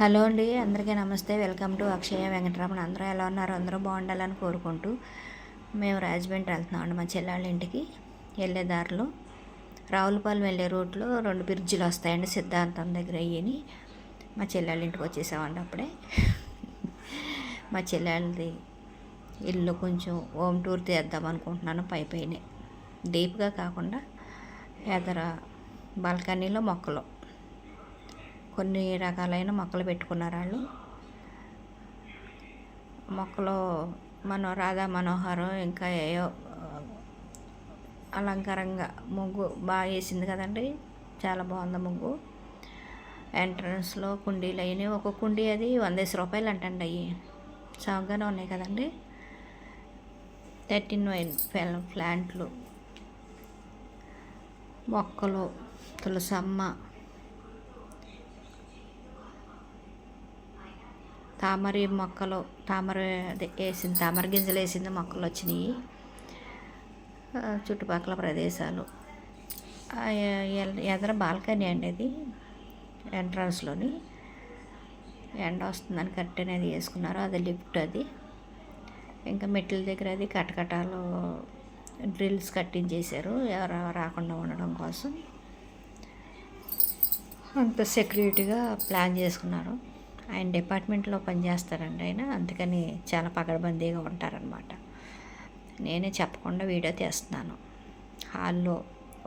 Hello అండి అందరికీ నమస్తే. Welcome to Akshaya Venkataramana. అందరూ ఎలా ఉన్నారు? అందరూ బాగుండాలని కోరుకుంటూ మేము రాజమండ్రి వెళ్తున్నాం అండి మా చెల్లెళ్ళ ఇంటికి. వెళ్ళే దారిలో రావులపాలెం వెళ్ళే రూట్లో రెండు బ్రిడ్జిలు వస్తాయండి సిద్ధాంతం దగ్గర అయ్యని. మా చెల్లెళ్ళ ఇంటికి వచ్చేసామండి అప్పుడే. మా చెల్లెళ్ళది ఇల్లు కొంచెం హోమ్ టూర్ తీద్దాం అనుకుంటున్నాను పై పైనే. డీప్గా కాకుండా ఎదర బాల్కనీలో మొక్కలు. కొన్ని రకాలైన మొక్కలు పెట్టుకున్నారు వాళ్ళు మొక్కలు మనో రాధా మనోహరం ఇంకా ఏయో అలంకారంగా ముగ్గు బాగా వేసింది కదండి. చాలా బాగుంది ముగ్గు. ఎంట్రన్స్లో కుండీలు అయినాయి ఒక కుండీ అది వందేసి రూపాయలు అంటండి అవి చౌకగానే ఉన్నాయి కదండి. థర్టీన్ వైన్ ప్లాంట్లు. మొక్కలు తులసమ్మ తామర మొక్కలు తామర అదే వేసింది తామర గింజలు వేసింది మొక్కలు వచ్చినాయి. చుట్టుపక్కల ప్రదేశాలు. ఎదర బాల్కనీ అండి అది ఎంట్రన్స్లోని ఎండ వస్తుందని కట్ అది వేసుకున్నారు అది లిఫ్ట్ అది. ఇంకా మెట్ల దగ్గర అది కటకటాలు డ్రిల్స్ కట్టించేశారు ఎవరు రాకుండా ఉండడం కోసం. అంత సెక్యూరిటీగా ప్లాన్ చేసుకున్నారు. ఆయన డిపార్ట్మెంట్లో పనిచేస్తారండి ఆయన. అందుకని చాలా పగడబందీగా ఉంటారనమాట నేనే చెప్పకుండా వీడియో తీస్తున్నాను. హాల్లో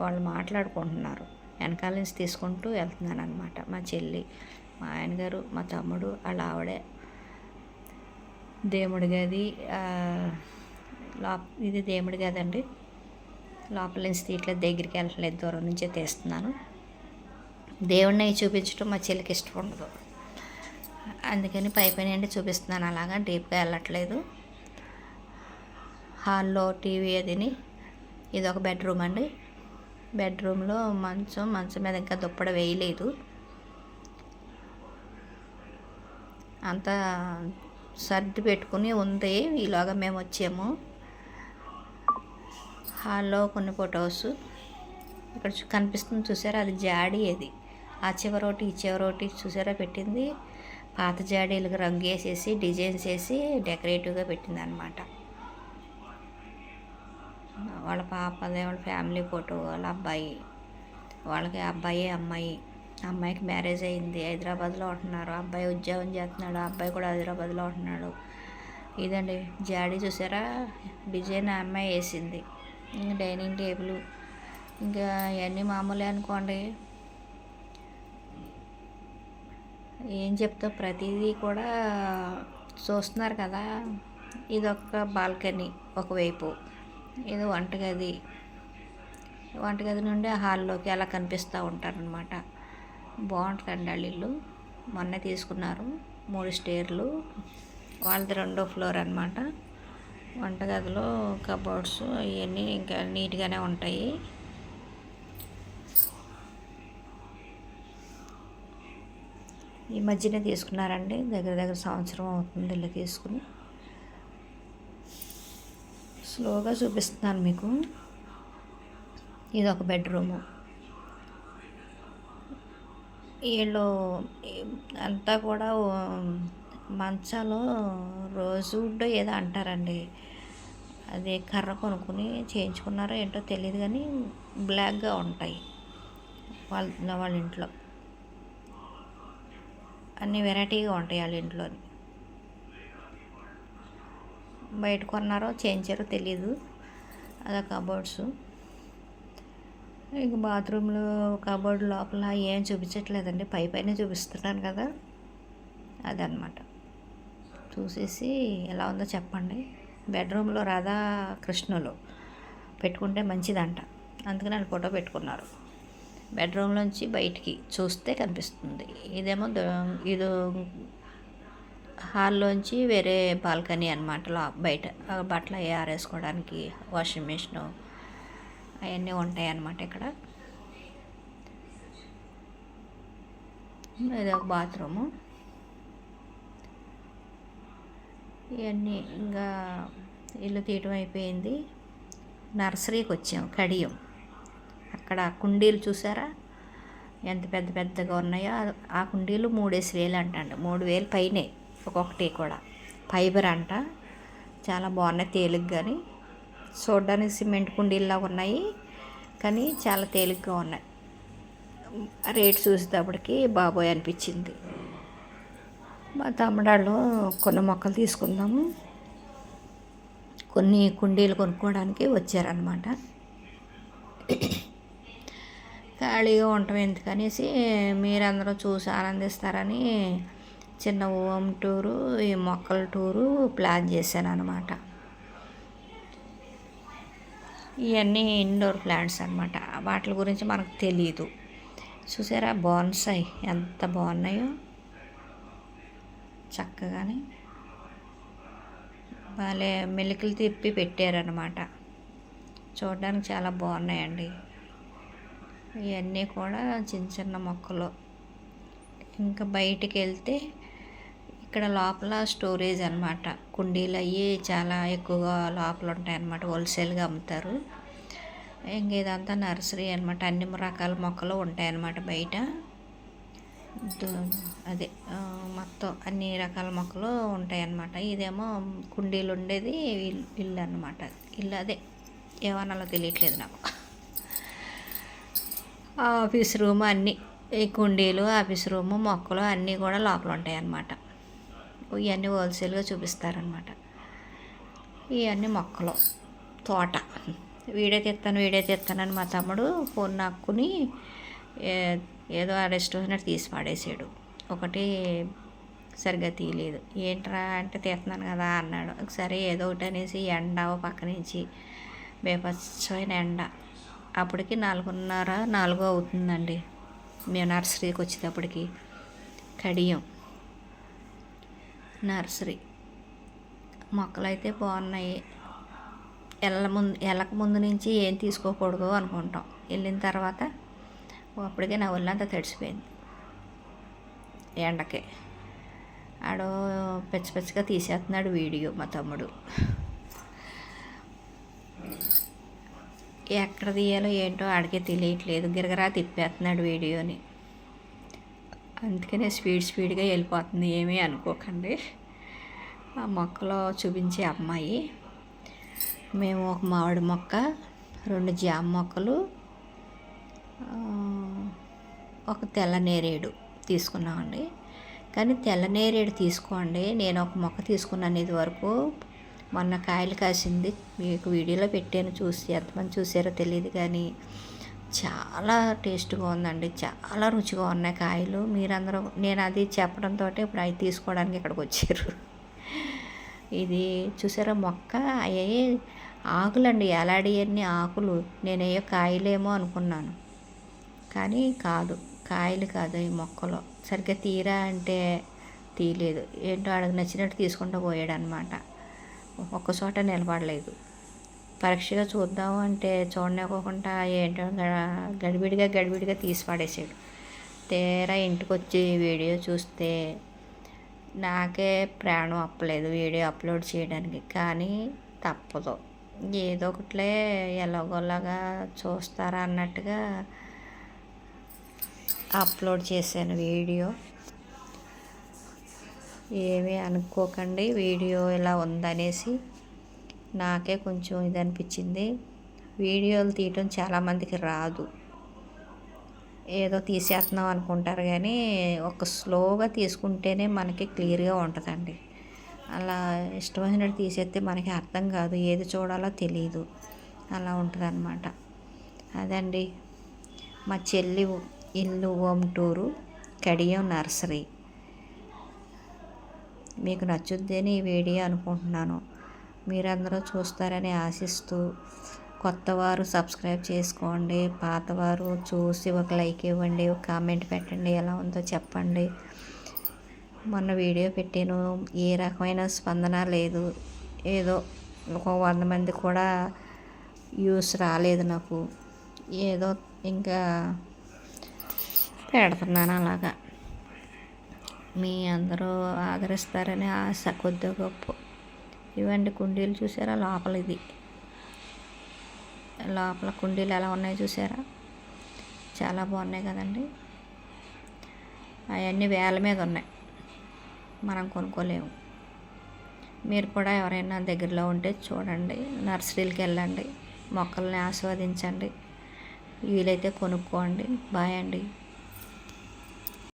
వాళ్ళు మాట్లాడుకుంటున్నారు. వెనకాల నుంచి తీసుకుంటూ వెళ్తున్నాను అనమాట మా చెల్లి మా ఆయన గారు మా తమ్ముడు వాళ్ళ ఆవిడే. దేవుడి గది లోప ఇది దేవుడి గది అండి లోపల నుంచి తీయట్లేదు దగ్గరికి వెళ్ళట్లేదు దూరం నుంచే తీస్తున్నాను. దేవుడిని చూపించడం మా చెల్లికి ఇష్టం ఉండదు. అందుకని పై పైన చూపిస్తున్నాను. అలాగా డీప్గా వెళ్ళట్లేదు. హాల్లో టీవీ అదిని. ఇది ఒక బెడ్రూమ్ అండి. బెడ్రూమ్లో మంచం మంచం మీద ఇంకా దుప్పడ వేయలేదు. అంతా సర్ది పెట్టుకుని ఉంది. ఈలోగా మేము వచ్చాము. హాల్లో కొన్ని ఫొటోస్. ఇక్కడ కనిపిస్తుంది చూసారా? అది జాడీ అది. ఆ చివరోటి ఈ చివరోటి చూసారా? పెట్టింది. పాత జాడీలకు రంగు వేసేసి డిజైన్స్ వేసి డెకరేటివ్గా పెట్టిందనమాట వాళ్ళ పాపదే వాళ్ళ ఫ్యామిలీ ఫోటో వాళ్ళ అబ్బాయి. వాళ్ళకి అబ్బాయి అమ్మాయి. అమ్మాయికి మ్యారేజ్ అయింది. హైదరాబాద్లో ఉంటున్నారు. అబ్బాయి ఉద్యోగం చేస్తున్నాడు. అబ్బాయి కూడా హైదరాబాద్లో ఉంటున్నాడు. ఇదండి. జాడీ చూసారా? డిజైన్ అమ్మాయి వేసింది. ఇంకా డైనింగ్ టేబుల్. ఇంకా ఇవన్నీ మామూలే అనుకోండి. ఏం చెప్తావు ప్రతిదీ కూడా చూస్తున్నారు కదా. ఇది ఒక బాల్కనీ ఒకవైపు. ఇది వంటగది. వంటగది నుండి హాల్లోకి అలా కనిపిస్తూ ఉంటారనమాట బాగుంటుందండి వాళ్ళ ఇల్లు. మొన్న తీసుకున్నారు. మూడు స్టేర్లు. వాళ్ళది రెండో ఫ్లోర్ అనమాట వంటగదిలో కబోర్డ్స్ ఇవన్నీ ఇంకా నీట్గానే ఉంటాయి. ఈ మధ్యనే తీసుకున్నారండి. దగ్గర దగ్గర సంవత్సరం అవుతుంది ఇల్లు తీసుకుని. స్లోగా చూపిస్తున్నాను మీకు. ఇది ఒక బెడ్రూము. వీళ్ళు అంతా కూడా మంచాలు రోజుడ్ ఏదో అంటారండి. అది కర్ర కొనుక్కుని చేయించుకున్నారో ఏంటో తెలియదు కానీ బ్లాక్గా ఉంటాయి. వాళ్ళ వాళ్ళ ఇంట్లో. అన్ని వెరైటీగా ఉంటాయి వాళ్ళ ఇంట్లో బయట కొన్నారో చేయించారో తెలీదు. అదే కబోర్డ్స్ ఇంక బాత్రూంలో కబోర్డ్ లోపల ఏం చూపించట్లేదండి. పై పైన చూపిస్తున్నాను కదా. అదనమాట చూసేసి ఎలా ఉందో చెప్పండి. బెడ్రూమ్లో రాధాకృష్ణులు పెట్టుకుంటే మంచిదంట. అందుకని వాళ్ళు ఫోటో పెట్టుకున్నారు. బెడ్రూమ్లోంచి బయటికి చూస్తే కనిపిస్తుంది. ఇదేమో ఇది హాల్లోంచి వేరే బాల్కనీ అనమాట బయట. బట్టలు ఆరేసుకోవడానికి వాషింగ్ మిషన్ అవన్నీ ఉంటాయి అన్నమాట ఇక్కడ. ఇది ఒక బాత్రూము. ఇవన్నీ ఇంకా ఇల్లు తీయటం అయిపోయింది. నర్సరీకి వచ్చాం కడియం. అక్కడ కుండీలు చూసారా? ఎంత పెద్ద పెద్దగా ఉన్నాయో ఆ- కుండీలు మూడేసి వేలు అంటండి. మూడు వేలు పైనే ఒక్కొక్కటి కూడా. ఫైబర్ అంట. చాలా బాగున్నాయి తేలిగ్గా కానీ. చూడడానికి సిమెంట్ కుండీల్లా ఉన్నాయి కానీ చాలా తేలిగ్గా ఉన్నాయి. రేట్ చూసేటప్పటికి బాబోయ్ అనిపించింది. మా తమ్ముడాళ్ళు కొన్ని మొక్కలు తీసుకుందాము. కొన్ని కుండీలు కొనుక్కోవడానికి వచ్చారనమాట ఖాళీగా ఉండటం ఎందుకనేసి మీరందరూ చూసి ఆనందిస్తారని చిన్న ఓం టూరు ఈ మొక్కల టూరు ప్లాన్ చేశాను అనమాట ఇవన్నీ ఇండోర్ ప్లాంట్స్ అనమాట వాటి గురించి మనకు తెలియదు చూసారా బాన్సాయి ఎంత బాగున్నాయో. చక్కగానే భలే మెలికలు తిప్పి పెట్టారనమాట చూడడానికి చాలా బాగున్నాయండి. ఇవన్నీ కూడా చిన్న చిన్న మొక్కలు. ఇంకా బయటికి వెళ్తే ఇక్కడ లోపల స్టోరేజ్ అనమాట కుండీలు అవి చాలా ఎక్కువగా లోపల ఉంటాయి అన్నమాట. హోల్సేల్గా అమ్ముతారు. ఇంక ఇదంతా నర్సరీ అనమాట అన్ని రకాల మొక్కలు ఉంటాయి అన్నమాట బయట. అదే మొత్తం అన్ని రకాల మొక్కలు ఉంటాయి అన్నమాట. ఇదేమో కుండీలు ఉండేది ఇల్లు అనమాట ఇల్లు అదే. ఏమనాలో తెలియట్లేదు నాకు. ఆఫీస్ రూమ్ అన్నీ ఈ కుండీలు ఆఫీస్ రూము మొక్కలు అన్నీ కూడా లోపల ఉంటాయి అన్నమాట. ఇవన్నీ హోల్సేల్గా చూపిస్తారనమాట ఇవన్నీ మొక్కలు తోట. వీడియో తీస్తాను వీడియో తీస్తానని మా తమ్ముడు ఫోన్ నాక్కుని ఏ- ఏదో అరెస్ట్ వచ్చినట్టు తీసి పాడేసాడు. ఒకటి సరిగ్గా తీయలేదు. ఏంట్రా అంటే తీస్తున్నాను కదా అన్నాడు. సరే ఏదో ఒకటి అనేసి ఎండ ఓ పక్క నుంచి బేపచ్చమైన ఎండ. అప్పటికి నాలుగున్నర నాలుగు అవుతుందండి. మేము నర్సరీకి వచ్చేటప్పటికి. కడియం. నర్సరీ. మొక్కలు అయితే బాగున్నాయి. వెళ్ళ ముందు వెళ్ళక ముందు నుంచి ఏం తీసుకోకూడదు అనుకుంటాం. వెళ్ళిన తర్వాత అప్పటికే నా ఒళ్ళంతా తడిసిపోయింది. ఎండకి. ఆడో పిచ్చి పిచ్చిగా తీసేస్తున్నాడు వీడియో మా తమ్ముడు. ఎక్కడ తీయాలో ఏంటో ఆడికే తెలియట్లేదు. గిరగరా తిప్పేస్తున్నాడు వీడియోని. అందుకనే స్పీడ్ స్పీడ్గా వెళ్ళిపోతుంది. ఏమీ అనుకోకండి. ఆ మొక్కలో చూపించే అమ్మాయి. మేము ఒక మామిడి మొక్క రెండు జామ మొక్కలు ఒక తెల్ల నేరేడు తీసుకున్నామండి. కానీ తెల్ల నేరేడు తీసుకోండి. నేను ఒక మొక్క తీసుకున్నాను ఇది వరకు మొన్న కాయలు కాసింది. మీకు వీడియోలో పెట్టాను. చూసి ఎంతమంది చూసారో తెలియదు కానీ చాలా టేస్ట్గా ఉందండి చాలా రుచిగా ఉన్నాయి కాయలు. మీరందరూ నేను అది చెప్పడంతో ఇప్పుడు అవి తీసుకోవడానికి ఇక్కడికి వచ్చారు. ఇది చూసారా? మొక్క అయ్యే ఆకులండి. ఎలాడియన్ని ఆకులు. నేనయ్యో కాయలేమో అనుకున్నాను. కానీ కాదు. కాయలు కాదు ఈ మొక్కలో. సరిగ్గా తీరా అంటే తీయలేదు. ఏంటో అడగ నచ్చినట్టు తీసుకుంటూ పోయాడు అనమాట ఒక్క చోట నిలబడలేదు. పరీక్షగా చూద్దాం అంటే చూడనివ్వకుండా ఏంటో గడిబిడిగా గడిబిడిగా తీసి పడేసాడు తీరా ఇంటికి వచ్చి వీడియో చూస్తే నాకే ప్రాణం అప్పలేదు వీడియో అప్లోడ్ చేయడానికి కానీ తప్పదు. ఏదో ఒకట్లే ఎలాగోలాగా చూస్తారా అన్నట్టుగా అప్లోడ్ చేశాను వీడియో. ఏమీ అనుకోకండి. వీడియో ఇలా ఉందనేసి నాకే కొంచెం ఇది అనిపించింది వీడియోలు తీయటం చాలామందికి రాదు. ఏదో తీసేస్తున్నాం అనుకుంటారు కానీ ఒక స్లోగా తీసుకుంటేనే మనకి క్లియర్గా ఉంటుందండి. అలా ఇష్టమైనట్టు తీసేస్తే మనకి అర్థం కాదు ఏది చూడాలో తెలియదు అలా ఉంటుంది అనమాట అదండి మా చెల్లి ఇల్లు హోమ్ టూరు కడియం నర్సరీ. మీకు నచ్చుద్దని ఈ వీడియో అనుకుంటున్నాను. మీరందరూ చూస్తారని ఆశిస్తూ కొత్తవారు సబ్స్క్రైబ్ చేసుకోండి. పాతవారు చూసి ఒక లైక్ ఇవ్వండి. ఒక కామెంట్ పెట్టండి. ఎలా ఉందో చెప్పండి. మొన్న వీడియో పెట్టాను. ఏ రకమైన స్పందన లేదు. ఏదో ఒక వంద మంది కూడా యూస్ రాలేదు నాకు. ఏదో ఇంకా పెడుతున్నాను అలాగా. మీ అందరూ ఆదరిస్తారని ఆశ కొద్ది గొప్ప. ఇవండి కుండీలు చూసారా? లోపల ఇది. లోపల కుండీలు ఎలా ఉన్నాయో చూసారా? చాలా బాగున్నాయి కదండి. అవన్నీ వేల మీద ఉన్నాయి. మనం కొనుక్కోలేము. మీరు కూడా ఎవరైనా దగ్గరలో ఉంటే చూడండి. నర్సరీలకు వెళ్ళండి. మొక్కల్ని ఆస్వాదించండి. వీలైతే కొనుక్కోండి. బాయ్ అండి.